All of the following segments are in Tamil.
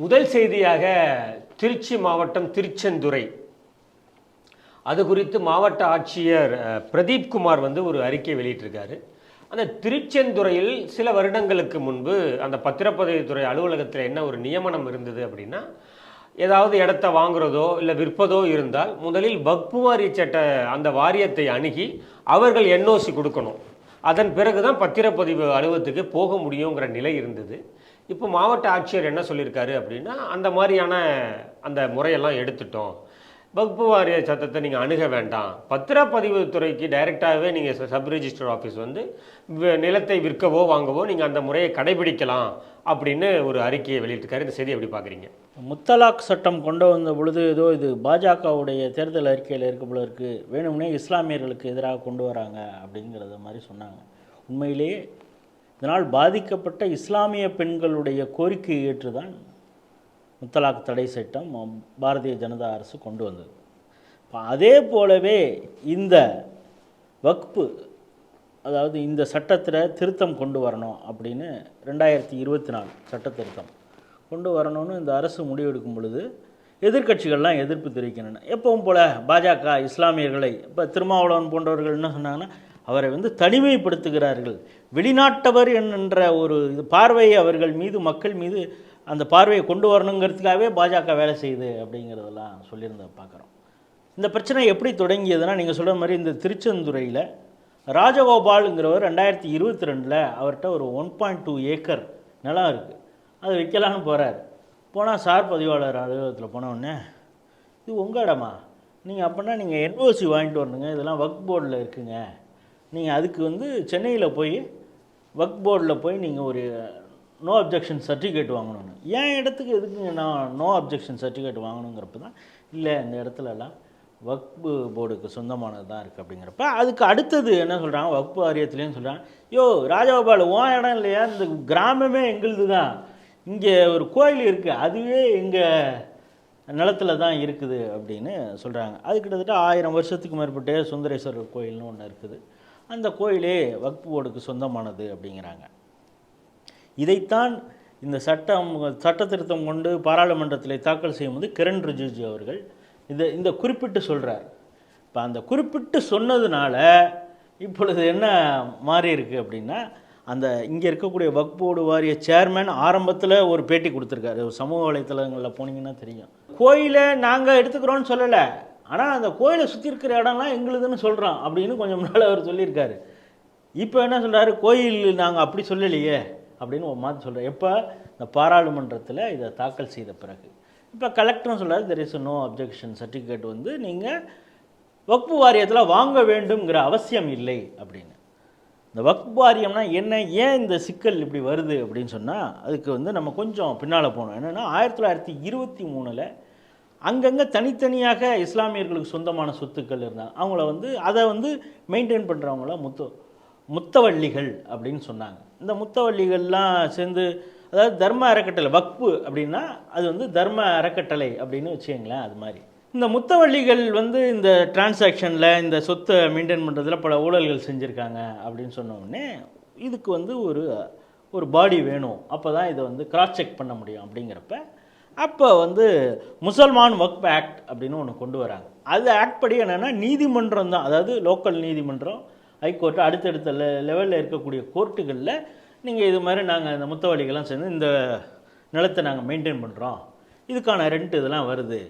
முதல் செய்தியாக திருச்சி மாவட்டம் திருச்செந்துறை. அது குறித்து மாவட்ட ஆட்சியர் பிரதீப் குமார் வந்து ஒரு அறிக்கை வெளியிட்டிருக்காரு. அந்த திருச்செந்துறையில் சில வருடங்களுக்கு முன்பு அந்த பத்திரப்பதிவுத்துறை அலுவலகத்தில் என்ன ஒரு நியமனம் இருந்தது அப்படின்னா ஏதாவது இடத்த வாங்குறதோ இல்லை விற்பதோ இருந்தால் முதலில் வக்பு வாரிய சட்ட அந்த வாரியத்தை அணுகி அவர்கள் என்ஓசி கொடுக்கணும். அதன் பிறகு தான் பத்திரப்பதிவு அலுவலகத்துக்கு போக முடியுங்கிற நிலை இருந்தது. இப்போ மாவட்ட ஆட்சியர் என்ன சொல்லியிருக்காரு அப்படின்னா அந்த மாதிரியான அந்த முறையெல்லாம் எடுத்துட்டோம். வகுப்பு வாரிய சட்டத்தை நீங்கள் அணுக வேண்டாம். பத்திரப்பதிவு துறைக்கு டைரெக்டாகவே நீங்கள் சப் ரிஜிஸ்டர் ஆஃபீஸ் வந்து நிலத்தை விற்கவோ வாங்கவோ நீங்கள் அந்த முறையை கடைபிடிக்கலாம் அப்படின்னு ஒரு அறிக்கையை வெளியிட்டிருக்காரு. இந்த செய்தி எப்படி பார்க்குறீங்க? முத்தலாக் சட்டம் கொண்டு வந்த பொழுது ஏதோ இது பாஜகவுடைய தேர்தல் அறிக்கையில் இருக்க போல வேணும்னே இஸ்லாமியர்களுக்கு எதிராக கொண்டு வராங்க அப்படிங்கிறத மாதிரி சொன்னாங்க. உண்மையிலேயே இதனால் பாதிக்கப்பட்ட இஸ்லாமிய பெண்களுடைய கோரிக்கையை ஏற்றுதான் முத்தலாக் தடை சட்டம் பாரதிய ஜனதா அரசு கொண்டு வந்தது. இப்போ அதே போலவே இந்த வக்பு அதாவது இந்த சட்டத்தில் திருத்தம் கொண்டு வரணும் அப்படின்னு ரெண்டாயிரத்தி இருபத்தி நாலு சட்ட திருத்தம் கொண்டு வரணும்னு இந்த அரசு முடிவெடுக்கும் பொழுது எதிர்க்கட்சிகள்லாம் எதிர்ப்பு தெரிவிக்கின்றன. எப்பவும் போல பாஜக இஸ்லாமியர்களை இப்போ திருமாவளவன் போன்றவர்கள் என்ன சொன்னாங்கன்னா அவரை வந்து தனிமைப்படுத்துகிறார்கள். வெளிநாட்டவர் என்கின்ற ஒரு இது பார்வையை அவர்கள் மீது மக்கள் மீது அந்த பார்வையை கொண்டு வரணுங்கிறதுக்காகவே பாஜக வேலை செய்யுது அப்படிங்கிறதெல்லாம் சொல்லியிருந்த பார்க்குறோம். இந்த பிரச்சனை எப்படி தொடங்கியதுன்னா நீங்கள் சொல்கிற மாதிரி இந்த திருச்செந்துறையில் ராஜகோபாலுங்கிறவர் ரெண்டாயிரத்தி இருபத்தி ரெண்டில் அவர்கிட்ட ஒரு ஒன் பாயிண்ட் டூ ஏக்கர் நிலம் இருக்குது அது விற்கலான்னு போகிறார் போனால் சார் பதிவாளர் அலுவலகத்தில் போனவுடனே இது உங்கள் இடமா? நீங்கள் அப்படின்னா நீங்கள் என்ஓசி வாங்கிட்டு வரணுங்க. இதெல்லாம் ஒர்க் போர்டில் இருக்குங்க. நீங்கள் அதுக்கு வந்து சென்னையில் போய் ஒர்க் போர்டில் போய் நீங்கள் ஒரு நோ அப்ஜெக்ஷன் சர்டிஃபிகேட் வாங்கணும்னு. ஏன் இடத்துக்கு எதுக்குங்க நான் நோ அப்ஜெக்ஷன் சர்டிஃபிகேட் வாங்கணுங்கிறப்ப தான் இல்லை இந்த இடத்துலலாம் வக்பு போர்டுக்கு சொந்தமானது தான் இருக்குது அப்படிங்கிறப்ப அதுக்கு அடுத்தது என்ன சொல்கிறாங்க வக்பு வாரியத்துலேயும் சொல்கிறாங்க யோ ராஜகோபால் உன் இடம் இல்லையா? இந்த கிராமமே எங்களுது தான் இங்கே ஒரு கோயில் இருக்குது அதுவே எங்கள் நிலத்துல தான் இருக்குது அப்படின்னு சொல்கிறாங்க அது கிட்டத்தட்ட ஆயிரம் வருஷத்துக்கு மேற்பட்ட சுந்தரேஸ்வரர் கோயில்னு ஒன்று இருக்குது. அந்த கோயிலே வக்பு போர்டுக்கு சொந்தமானது அப்படிங்கிறாங்க. இதைத்தான் இந்த சட்டம் சட்ட திருத்தம் கொண்டு பாராளுமன்றத்தில் தாக்கல் செய்யும்போது கிரண் ரிஜிஜு அவர்கள் இதை இந்த குறிப்பிட்டு சொல்கிறார் இப்போ அந்த குறிப்பிட்டு சொன்னதுனால இப்பொழுது என்ன மாறியிருக்கு அப்படின்னா அந்த இங்கே இருக்கக்கூடிய வக் போர்டு வாரிய சேர்மேன் ஆரம்பத்தில் ஒரு பேட்டி கொடுத்துருக்காரு. ஒரு சமூக வலைத்தளங்களில் போனீங்கன்னா தெரியும். கோயிலை நாங்கள் எடுத்துக்கிறோன்னு சொல்லலை. ஆனால் அந்த கோயிலை சுற்றி இருக்கிற இடம்லாம் எங்களுதுன்னு சொல்கிறோம் அப்படின்னு கொஞ்சம் முன்னால் அவர் சொல்லியிருக்காரு. இப்போ என்ன சொல்கிறாரு கோயில் நாங்கள் அப்படி சொல்லலையே. அப்படின்னு ஒரு மாதிரி சொல்கிறார் எப்போ? இந்த பாராளுமன்றத்தில் இதை தாக்கல் செய்த பிறகு. இப்போ கலெக்டரும் சொல்கிறார் there is no objection certificate வந்து நீங்கள் வக்பு வாரியத்தில் வாங்க வேண்டும்ங்கிற அவசியம் இல்லை அப்படின்னு. இந்த வக்பு வாரியம்னா என்ன? ஏன் இந்த சிக்கல் இப்படி வருது அப்படின்னு சொன்னால் அதுக்கு வந்து நம்ம கொஞ்சம் பின்னால் போகணும். என்னென்னா ஆயிரத்தி தொள்ளாயிரத்தி இருபத்தி மூணில் அங்கங்கே தனித்தனியாக இஸ்லாமியர்களுக்கு சொந்தமான சொத்துக்கள் இருந்தாங்க. அவங்கள வந்து அதை வந்து மெயின்டைன் பண்ணுறவங்கள முத்து முத்தவள்ளிகள் அப்படின்னு சொன்னாங்க. இந்த முத்தவள்ளிகள்லாம் சேர்ந்து அதாவது தர்ம அறக்கட்டளை வக்பு அப்படின்னா அது வந்து தர்ம அறக்கட்டளை அப்படின்னு வச்சுக்கங்களேன் அது மாதிரி. இந்த முத்தவள்ளிகள் வந்து இந்த டிரான்சாக்ஷனில் இந்த சொத்தை மெயின்டைன் பண்ணுறதுல பல ஊழல்கள் செஞ்சுருக்காங்க அப்படின்னு சொன்னோடனே இதுக்கு வந்து ஒரு ஒரு பாடி வேணும். அப்போ தான் இதை வந்து கிராஸ் செக் பண்ண முடியும் அப்படிங்கிறப்ப அப்போ வந்து முசல்மான் வக்ஃப் ஆக்ட் அப்படின்னு ஒன்று கொண்டு வராங்க. அது ஆக்ட் படி என்னென்னா நீதிமன்றம் தான். அதாவது லோக்கல் நீதிமன்றம் ஹைகோர்ட்டு அடுத்தடுத்த லெ லெவலில் இருக்கக்கூடிய கோர்ட்டுகளில் நீங்கள் இது மாதிரி நாங்கள் இந்த முத்தவாளிகள்லாம் சேர்ந்து இந்த நிலத்தை நாங்கள் மெயின்டைன் பண்ணுறோம் இதுக்கான ரெண்ட் இதெல்லாம் வருது.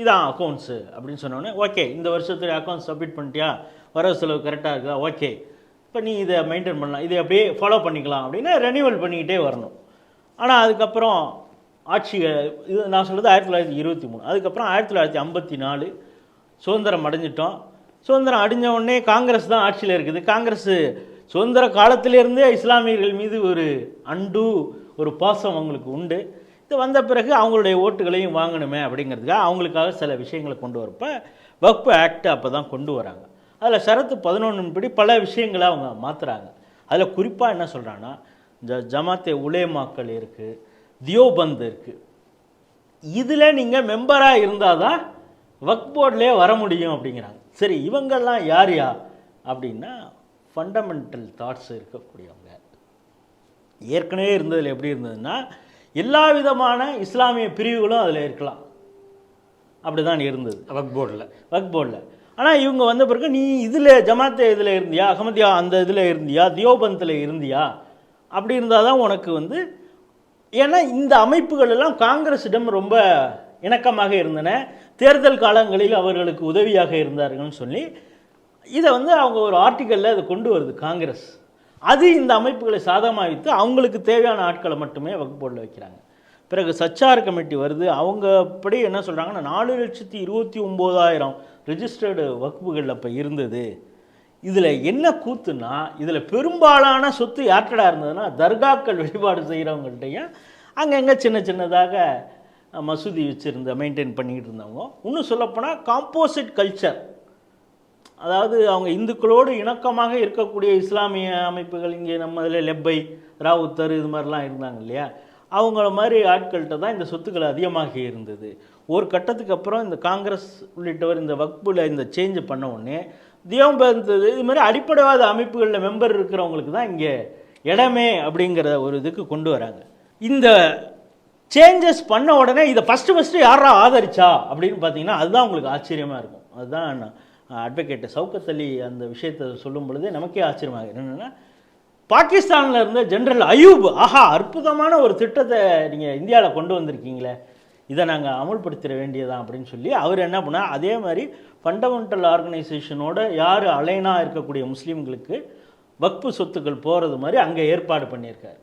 இதான் அக்கௌண்ட்ஸு அப்படின்னு சொன்னோடனே ஓகே இந்த வருஷத்துடைய அக்கௌண்ட்ஸ் சப்மிட் பண்ணிட்டியா? வர செலவு கரெக்டாக இருக்குதா ஓகே இப்போ நீ இதை மெயின்டைன் பண்ணலாம். இதை அப்படியே ஃபாலோ பண்ணிக்கலாம் அப்படின்னு ரெனியூவல் பண்ணிக்கிட்டே வரணும். ஆனால் அதுக்கப்புறம் ஆட்சி இது நான் சொல்கிறது ஆயிரத்தி தொள்ளாயிரத்தி இருபத்தி மூணு. அதுக்கப்புறம் ஆயிரத்தி தொள்ளாயிரத்தி ஐம்பத்தி நாலு சுதந்திரம் அடைஞ்சிட்டோம். சுதந்திரம் அடிஞ்ச உடனே காங்கிரஸ் தான் ஆட்சியில் இருக்குது. காங்கிரஸ் சுதந்திர காலத்திலேருந்தே இஸ்லாமியர்கள் மீது ஒரு அண்டு ஒரு பாசம் அவங்களுக்கு உண்டு. இது வந்த பிறகு அவங்களுடைய ஓட்டுகளையும் வாங்கணுமே அப்படிங்கிறதுக்காக அவங்களுக்காக சில விஷயங்களை கொண்டு வரப்ப வக்ஃபு ஆக்ட் அப்போ தான் கொண்டு வராங்க. அதில் ஷரத்து பதினொன்றின் படி பல விஷயங்களை அவங்க மாற்றுறாங்க அதில் குறிப்பாக என்ன சொல்கிறாங்கன்னா ஜ ஜமாத்தே உலேமாக்கள் இருக்குது தியோபந்த் இருக்குது இதில் நீங்கள் மெம்பராக இருந்தால் தான் வக் போர்ட்லேயே வர முடியும் அப்படிங்கிறாங்க. சரி இவங்கெல்லாம் யார் யா? அப்படின்னா ஃபண்டமெண்டல் தாட்ஸ் இருக்கக்கூடியவங்க. ஏற்கனவே இருந்ததில் எப்படி இருந்ததுன்னா எல்லா விதமான இஸ்லாமிய பிரிவுகளும் அதில் இருக்கலாம். அப்படி தான் இருந்தது. வக் போர்டில். வக் போர்டில். ஆனால் இவங்க வந்த பிறகு நீ இதில் ஜமாத்தே இதில் இருந்தியா? அகமதியா அந்த இதில் இருந்தியா? தியோபந்தில் இருந்தியா? அப்படி இருந்தால் தான் உனக்கு வந்து ஏன்னா இந்த அமைப்புகள் எல்லாம் காங்கிரஸிடம் ரொம்ப இணக்கமாக இருந்தன. தேர்தல் காலங்களில் அவர்களுக்கு உதவியாக இருந்தார்கள்னு சொல்லி இதை வந்து அவங்க ஒரு ஆர்டிக்கலில் அதை கொண்டு வருது காங்கிரஸ். அது இந்த அமைப்புகளை சாதகமாக வைத்து அவங்களுக்கு தேவையான ஆட்களை மட்டுமே வகுப்போடில் வைக்கிறாங்க. பிறகு சச்சார் கமிட்டி வருது. அவங்க படி என்ன சொல்கிறாங்கன்னா நாலு லட்சத்தி இருபத்தி ஒம்போதாயிரம் ரிஜிஸ்டர்டு வகுப்புகள் அப்போ இருந்தது. இதில் என்ன கூத்துனா இதில் பெரும்பாலான சொத்து யார்கிட்ட இருந்ததுன்னா தர்காக்கள் வழிபாடு செய்கிறவங்கள்ட்டையும் அங்கங்கே சின்ன சின்னதாக மசூதி வச்சுருந்த மெயின்டைன் பண்ணிக்கிட்டு இருந்தவங்க. இன்னும் சொல்லப்போனால் காம்போசிட் கல்ச்சர் அதாவது அவங்க இந்துக்களோடு இணக்கமாக இருக்கக்கூடிய இஸ்லாமிய அமைப்புகள் இங்கே நம்ம இதில் லெப்பை ராவுத்தர் இது மாதிரிலாம் இருந்தாங்க இல்லையா? அவங்கள மாதிரி ஆட்கள்கிட்ட தான் இந்த சொத்துக்கள் அதிகமாக இருந்தது. ஒரு கட்டத்துக்கு அப்புறம் இந்த காங்கிரஸ் உள்ளிட்டவர் இந்த வக்புல இந்த சேஞ்ச் பண்ண உடனே தியோபந்த் இது மாதிரி அடிப்படைவாத அமைப்புகளில் மெம்பர் இருக்கிறவங்களுக்கு தான் இங்கே இடமே அப்படிங்கிற ஒரு இதுக்கு கொண்டு வராங்க. இந்த சேஞ்சஸ் பண்ண உடனே இதை ஃபஸ்ட்டு ஃபஸ்ட்டு யாரா ஆதரிச்சா? அப்படின்னு பார்த்தீங்கன்னா அதுதான் உங்களுக்கு ஆச்சரியமாக இருக்கும். அதுதான் அட்வொகேட் சவுக்கத் அலி அந்த விஷயத்தை சொல்லும் பொழுது நமக்கே ஆச்சரியமாக என்னென்னா பாகிஸ்தானில் இருந்த ஜென்ரல் அயூப் ஆஹா அற்புதமான ஒரு திட்டத்தை நீங்கள் இந்தியாவில் கொண்டு வந்திருக்கீங்களே இதை நாங்கள் அமல்படுத்திட வேண்டியதான் அப்படின்னு சொல்லி அவர் என்ன பண்ணார்? அதே மாதிரி ஃபண்டமெண்டல் ஆர்கனைசேஷனோட யார் அலைனாக இருக்கக்கூடிய முஸ்லீம்களுக்கு வக்பு சொத்துக்கள் போகிறது மாதிரி அங்கே ஏற்பாடு பண்ணியிருக்காரு.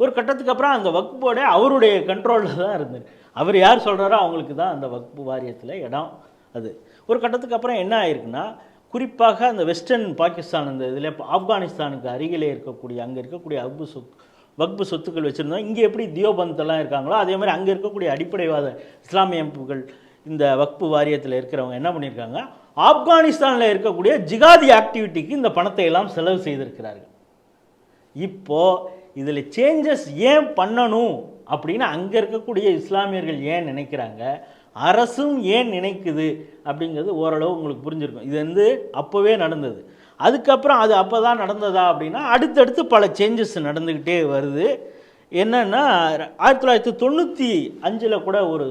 ஒரு கட்டத்துக்கு அப்புறம் அந்த வக்பு போர்டே அவருடைய கண்ட்ரோலில் தான் இருந்தது. அவர் யார் சொல்கிறாரோ அவங்களுக்கு தான் அந்த வக்ஃபு வாரியத்தில் இடம் அது. ஒரு கட்டத்துக்கு அப்புறம் என்ன ஆயிருக்குன்னா குறிப்பாக அந்த வெஸ்டர்ன் பாகிஸ்தான் அந்த இதில் ஆப்கானிஸ்தானுக்கு அருகிலே இருக்கக்கூடிய அங்கே இருக்கக்கூடிய அக்பு சொத் வக்பு சொத்துக்கள் வச்சுருந்தோம். இங்கே எப்படி தியோபந்தெல்லாம் இருக்காங்களோ அதே மாதிரி அங்கே இருக்கக்கூடிய அடிப்படைவாத இஸ்லாமிய அமைப்புகள் இந்த வக்பு வாரியத்தில் இருக்கிறவங்க என்ன பண்ணியிருக்காங்க ஆப்கானிஸ்தானில் இருக்கக்கூடிய ஜிகாதி ஆக்டிவிட்டிக்கு இந்த பணத்தை எல்லாம் செலவு செய்திருக்கிறார்கள். இப்போது இதில் சேஞ்சஸ் ஏன் பண்ணணும் அப்படின்னு அங்கே இருக்கக்கூடிய இஸ்லாமியர்கள் ஏன் நினைக்கிறாங்க? அரசும் ஏன் நினைக்குது? அப்படிங்கிறது ஓரளவு உங்களுக்கு புரிஞ்சிருக்கும். இது வந்து அப்போவே நடந்தது. அதுக்கப்புறம் அது அப்போ தான் நடந்ததா அப்படின்னா அடுத்தடுத்து பல சேஞ்சஸ் நடந்துக்கிட்டே வருது. என்னென்னா ஆயிரத்தி தொள்ளாயிரத்தி தொண்ணூற்றி அஞ்சில் கூட ஒரு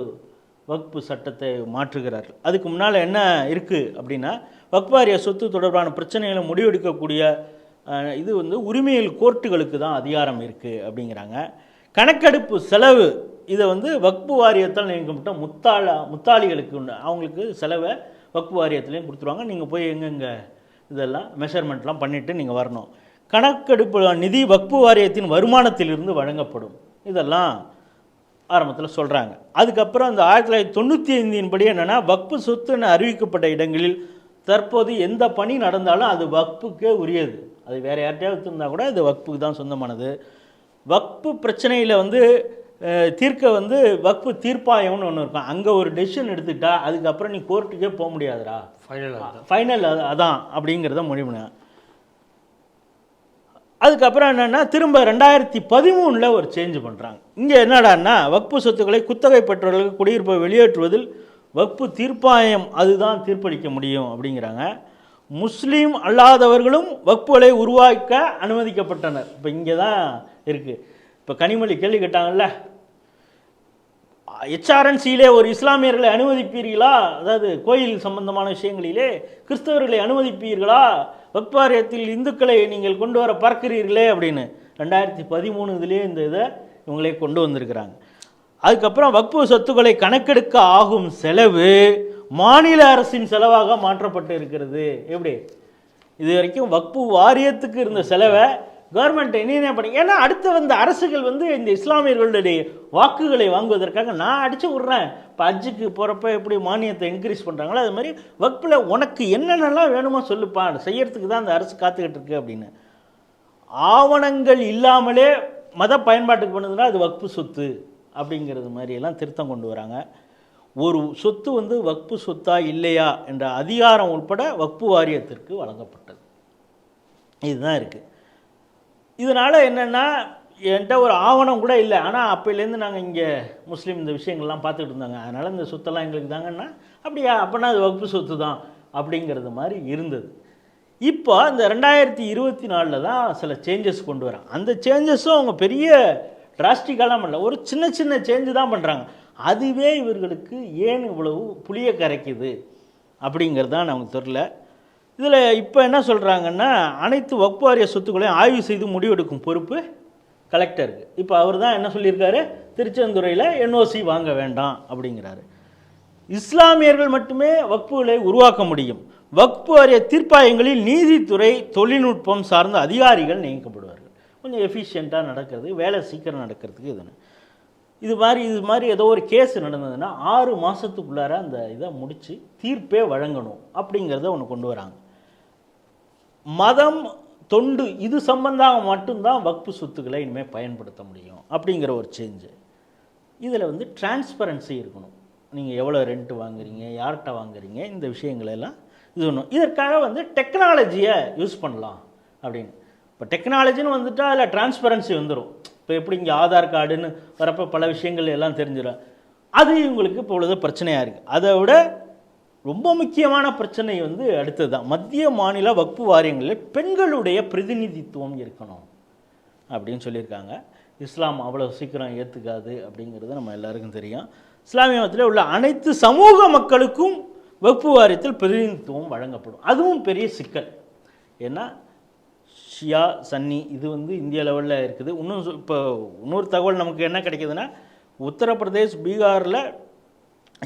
வகுப்பு சட்டத்தை மாற்றுகிறார்கள். அதுக்கு முன்னால் என்ன இருக்குது அப்படின்னா வக்பாரிய சொத்து தொடர்பான பிரச்சனைகளை முடிவெடுக்கக்கூடிய இது வந்து உரிமையில் கோர்ட்டுகளுக்கு தான் அதிகாரம் இருக்குது அப்படிங்கிறாங்க. கணக்கெடுப்பு செலவு இதை வந்து வக்பு வாரியத்தால் நியமிக்கப்பட்ட முத்தாள முத்தாளிகளுக்கு உண்டு. அவங்களுக்கு செலவை வக்பு வாரியத்துலேயும் கொடுத்துருவாங்க. நீங்கள் போய் எங்கெங்கே இதெல்லாம் மெஷர்மெண்ட்லாம் பண்ணிவிட்டு நீங்கள் வரணும். கணக்கெடுப்பு நிதி வக்பு வாரியத்தின் வருமானத்திலிருந்து வழங்கப்படும். இதெல்லாம் ஆரம்பத்தில் சொல்கிறாங்க அதுக்கப்புறம் அந்த ஆயிரத்தி தொள்ளாயிரத்தி தொண்ணூற்றி ஐந்தின் படி என்னென்னா வக்பு சொத்துன்னு அறிவிக்கப்பட்ட இடங்களில் தற்போது எந்த பணி நடந்தாலும் அது வக்புக்கே உரியது. அது வேறு யார்கிட்டயாவது இருந்தால் கூட அது வக்புக்கு தான் சொந்தமானது. வக்பு பிரச்சனையில் வந்து தீர்க்க வந்து வக்பு தீர்ப்பாயம்னு ஒன்று இருக்கும். அங்கே ஒரு டெசிஷன் எடுத்துட்டா அதுக்கப்புறம் நீ கோர்ட்டுக்கே போக முடியாதுடா. ஃபைனலாக ஃபைனல் அதான் அப்படிங்கிறத முடிவு அதுக்கப்புறம் என்னென்னா திரும்ப ரெண்டாயிரத்தி பதிமூணில் ஒரு சேஞ்ச் பண்ணுறாங்க இங்கே என்னடான்னா வக்பு சொத்துக்களை குத்தகை பெற்றவர்களுக்கு குடியிருப்பை வெளியேற்றுவதில் வக்பு தீர்ப்பாயம் அதுதான் தீர்ப்பளிக்க முடியும் அப்படிங்கிறாங்க. முஸ்லீம் அல்லாதவர்களும் வக்புகளை உருவாக்க அனுமதிக்கப்பட்டனர். இப்போ இங்கே தான் இருக்குது இப்போ கனிமொழி கேள்வி கேட்டாங்கல்ல? ஹெச்ஆர்என்சியிலே ஒரு இஸ்லாமியர்களை அனுமதிப்பீர்களா? அதாவது கோயில் சம்பந்தமான விஷயங்களிலே கிறிஸ்தவர்களை அனுமதிப்பீர்களா? வக்பாரியத்தில் இந்துக்களை நீங்கள் கொண்டு வர பார்க்கிறீர்களே அப்படின்னு ரெண்டாயிரத்தி பதிமூணு இதுலேயே இந்த இதை இவங்களே கொண்டு வந்திருக்கிறாங்க. அதுக்கப்புறம் வக்பு சொத்துக்களை கணக்கெடுக்க ஆகும் செலவு மாநில அரசின் செலவாக மாற்றப்பட்டு இருக்கிறது. எப்படி? இது வரைக்கும் வக்பு வாரியத்துக்கு இருந்த செலவை கவர்மெண்ட் என்ன பண்ணி ஏன்னா அடுத்து வந்த அரசுகள் வந்து இந்த இஸ்லாமியர்களுடைய வாக்குகளை வாங்குவதற்காக நான் அடிச்சு விட்றேன். இப்போ அஜுக்கு போகிறப்ப எப்படி மானியத்தை இன்க்ரீஸ் பண்ணுறாங்களோ அது மாதிரி வக்பில் உனக்கு என்னென்னலாம் வேணுமோ சொல்லுப்பா செய்யறதுக்கு தான் அந்த அரசு காத்துக்கிட்டு இருக்கு அப்படின்னு. ஆவணங்கள் இல்லாமலே மத பயன்பாட்டுக்கு பண்ணுதுன்னா அது வக்பு சொத்து அப்படிங்கிறது மாதிரியெல்லாம் திருத்தம் கொண்டு வராங்க. ஒரு சொத்து வந்து வக்பு சொத்தா இல்லையா என்ற அதிகாரம் உட்பட வக்பு வாரியத்திற்கு வழங்கப்பட்டது. இதுதான் இருக்குது இதனால் என்னென்னா என்கிட்ட ஒரு ஆவணம் கூட இல்லை. ஆனால் அப்போலேருந்து நாங்கள் இங்கே முஸ்லீம் இந்த விஷயங்கள்லாம் பார்த்துட்டு இருந்தாங்க. அதனால் இந்த சொத்தெல்லாம் எங்களுக்கு தாங்கன்னா அப்படியா அப்போனா அது வகுப்பு சொத்து தான் அப்படிங்கிறது மாதிரி இருந்தது. இப்போ இந்த ரெண்டாயிரத்தி இருபத்தி நாலில் தான் சில சேஞ்சஸ் கொண்டு வராங்க. அந்த சேஞ்சஸும் அவங்க பெரிய டிராஸ்டிக்காலாம் பண்ணல. ஒரு சின்ன சின்ன சேஞ்சு தான் பண்ணுறாங்க அதுவே இவர்களுக்கு ஏன் இவ்வளவு புளிய கரைக்குது? அப்படிங்கிறதான் நமக்கு தெரில. இதில் இப்போ என்ன சொல்கிறாங்கன்னா அனைத்து வக்பாரிய சொத்துக்களையும் ஆய்வு செய்து முடிவெடுக்கும் பொறுப்பு கலெக்டருக்கு. இப்போ அவர் தான் என்ன சொல்லியிருக்காரு? திருச்செந்துறையில் என்ஓசி வாங்க வேண்டாம் அப்படிங்கிறாரு. இஸ்லாமியர்கள் மட்டுமே வக்புகளை உருவாக்க முடியும். வக்பு வாரிய தீர்ப்பாயங்களில் நீதித்துறை தொழில்நுட்பம் சார்ந்த அதிகாரிகள் நியமிக்கப்படுவார்கள். கொஞ்சம் எஃபிஷியண்ட்டாக நடக்கிறது வேலை சீக்கிரம் நடக்கிறதுக்கு இதுன்னு இது மாதிரி இது மாதிரி ஏதோ ஒரு கேஸ் நடந்ததுன்னா ஆறு மாதத்துக்குள்ளார அந்த இதை முடித்து தீர்ப்பே வழங்கணும் அப்படிங்கிறத ஒன்று கொண்டு வராங்க. மதம் தொண்டு இது சம்பந்தமாக மட்டும்தான் வக்ஃபு சொத்துக்களை இனிமேல் பயன்படுத்த முடியும் அப்படிங்கிற ஒரு சேஞ்சு இதில் வந்து டிரான்ஸ்பரன்சி இருக்கணும். நீங்கள் எவ்வளோ ரெண்ட்டு வாங்குறீங்க யார்கிட்ட வாங்குறீங்க இந்த விஷயங்களெல்லாம் இது ஒன்றும் இதற்காக வந்து டெக்னாலஜியை யூஸ் பண்ணலாம் அப்படின்னு. இப்போ டெக்னாலஜின்னு வந்துட்டால் அதில் டிரான்ஸ்பரன்சி வந்துடும் இப்போ எப்படி இங்கே ஆதார் கார்டுன்னு வரப்போ பல விஷயங்கள் எல்லாம் தெரிஞ்சிடும். அது இவங்களுக்கு இப்பொழுது பிரச்சனையாக இருக்குது அதை விட ரொம்ப முக்கியமான பிரச்சனை வந்து அடுத்தது தான் மத்திய மாநில வக்ஃபு வாரியங்களில் பெண்களுடைய பிரதிநிதித்துவம் இருக்கணும் அப்படின்னு சொல்லியிருக்காங்க. இஸ்லாம் அவ்வளோ சீக்கிரம் ஏற்றுக்காது அப்படிங்கிறது நம்ம எல்லாருக்கும் தெரியும். இஸ்லாமிய மதத்தில் உள்ள அனைத்து சமூக மக்களுக்கும் வக்ஃபு வாரியத்தில் பிரதிநிதித்துவம் வழங்கப்படும். அதுவும் பெரிய சிக்கல். ஏன்னா ஷியா சன்னி இது வந்து இந்திய லெவலில் இருக்குது. இன்னும் இப்போ இன்னொரு தகவல் நமக்கு என்ன கிடைக்குதுன்னா உத்தரப்பிரதேஷ் பீகாரில்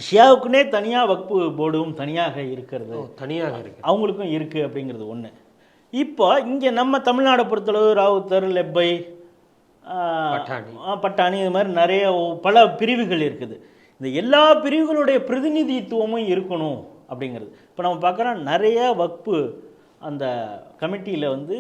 ஷியாவுக்குனே தனியாக வக்ஃபு போர்டும் தனியாக இருக்கிறது. தனியாக இருக்கு. அவங்களுக்கும் இருக்குது அப்படிங்கிறது ஒன்று இப்போ இங்கே நம்ம தமிழ்நாடை பொறுத்தளவு ராவுத்தர் லெப்பை பட்டாணி. பட்டாணி இது மாதிரி நிறைய பல பிரிவுகள் இருக்குது. இந்த எல்லா பிரிவுகளுடைய பிரதிநிதித்துவமும் இருக்கணும் அப்படிங்கிறது. இப்போ நம்ம பார்க்குறோம் நிறைய வக்ஃபு அந்த கமிட்டியில் வந்து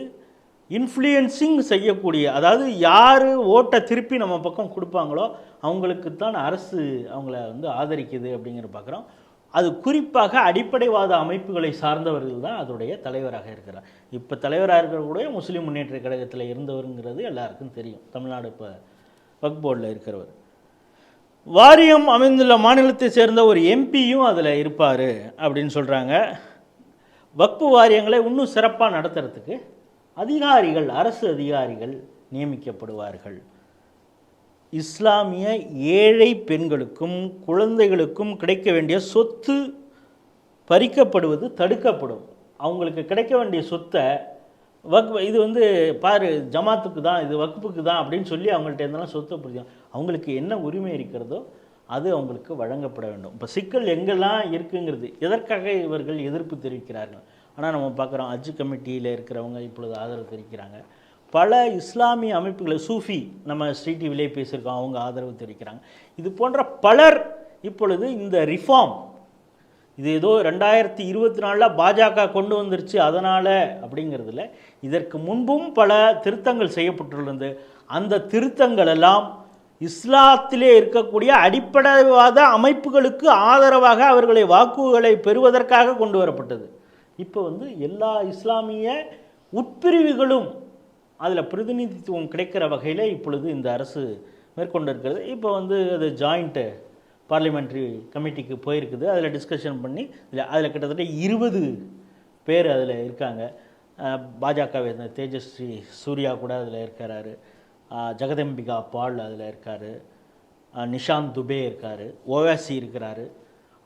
இன்ஃப்ளூயன்சிங் செய்யக்கூடிய அதாவது யார் ஓட்டை திருப்பி நம்ம பக்கம் கொடுப்பாங்களோ அவங்களுக்கு தான் அரசு அவங்கள வந்து ஆதரிக்குது அப்படிங்கிற பார்க்குறோம். அது குறிப்பாக அடிப்படைவாத அமைப்புகளை சார்ந்தவர்கள் தான் அதோடைய தலைவராக இருக்கிறார். இப்போ தலைவராக இருக்கக்கூடிய முஸ்லீம் முன்னேற்ற கழகத்தில் இருந்தவருங்கிறது எல்லாருக்கும் தெரியும். தமிழ்நாடு இப்போ வக் போர்டில் இருக்கிறவர். வாரியம் அமைந்துள்ள மாநிலத்தை சேர்ந்த ஒரு எம்பியும் அதில் இருப்பார் அப்படின்னு சொல்கிறாங்க வக்பு வாரியங்களை இன்னும் சிறப்பாக நடத்துறதுக்கு அதிகாரிகள் அரசு அதிகாரிகள் நியமிக்கப்படுவார்கள். இஸ்லாமிய ஏழை பெண்களுக்கும் குழந்தைகளுக்கும் கிடைக்க வேண்டிய சொத்து பறிக்கப்படுவது தடுக்கப்படும். அவங்களுக்கு கிடைக்க வேண்டிய சொத்தை வக் இது வந்து பாரு ஜமாத்துக்கு தான் இது வகுப்புக்கு தான் அப்படின்னு சொல்லி அவங்கள்ட்ட இருந்தாலும் சொத்தை பிடிக்கும் அவங்களுக்கு என்ன உரிமை இருக்கிறதோ அது அவங்களுக்கு வழங்கப்பட வேண்டும். இப்போ சிக்கல் எங்கெல்லாம் இருக்குங்கிறது எதற்காக இவர்கள் எதிர்ப்பு தெரிவிக்கிறார்கள்? ஆனால் நம்ம பார்க்குறோம் அஜ் கமிட்டியில் இருக்கிறவங்க இப்பொழுது ஆதரவு தெரிவிக்கிறாங்க பல இஸ்லாமிய அமைப்புகளை சூஃபி நம்ம ஸ்ரீ டிவிலே பேசியிருக்கோம் அவங்க ஆதரவு தெரிவிக்கிறாங்க. இது போன்ற பலர் இப்பொழுது இந்த ரிஃபார்ம் இது ஏதோ ரெண்டாயிரத்தி இருபத்தி நாலில் பாஜக கொண்டு வந்துருச்சு அதனால் அப்படிங்கிறதுல இதற்கு முன்பும் பல திருத்தங்கள் செய்யப்பட்டுள்ளது அந்த திருத்தங்கள் எல்லாம் இஸ்லாத்திலே இருக்கக்கூடிய அடிப்படைவாத அமைப்புகளுக்கு ஆதரவாக அவர்களை வாக்குகளை பெறுவதற்காக கொண்டு வரப்பட்டது. இப்போ வந்து எல்லா இஸ்லாமிய உட்பிரிவுகளும் அதில் பிரதிநிதித்துவம் கிடைக்கிற வகையில் இப்பொழுது இந்த அரசு மேற்கொண்டிருக்கிறது. இப்போ வந்து அது ஜாயிண்ட்டு பார்லிமெண்ட்ரி கமிட்டிக்கு போயிருக்குது. அதில் டிஸ்கஷன் பண்ணி இதில் அதில் கிட்டத்தட்ட இருபது பேர் அதில் இருக்காங்க. பாஜகவை சேர்ந்த தேஜஸ்ரீ சூர்யா கூட அதில் இருக்கிறாரு. ஜெகதம்பிகா பால் அதில் இருக்கார். நிஷாந்த் துபே இருக்கார். ஓவாசி இருக்கிறாரு.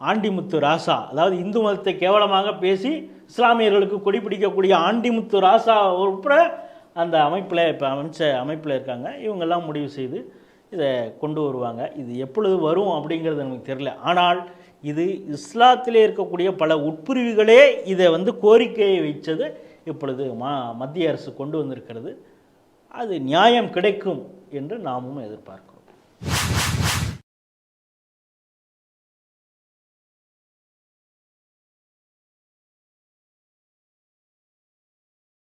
ஆண்டிமுத்து ராசா. அதாவது இந்து மதத்தை கேவலமாக பேசி இஸ்லாமியர்களுக்கு கொடி பிடிக்கக்கூடிய ஆண்டிமுத்து ராசா உட்பட அந்த அமைப்பில் இப்போ அமைச்ச அமைப்பில் இருக்காங்க. இவங்கெல்லாம் முடிவு செய்து இதை கொண்டு வருவாங்க. இது எப்பொழுது வரும் அப்படிங்கிறது நமக்கு தெரியல. ஆனால் இது இஸ்லாத்திலே இருக்கக்கூடிய பல உட்பிரிவுகளே இதை வந்து கோரிக்கையை வைச்சது இப்பொழுது மா மத்திய அரசு கொண்டு வந்திருக்கிறது. அது நியாயம் கிடைக்கும் என்று நாமும் எதிர்பார்க்கிறோம்.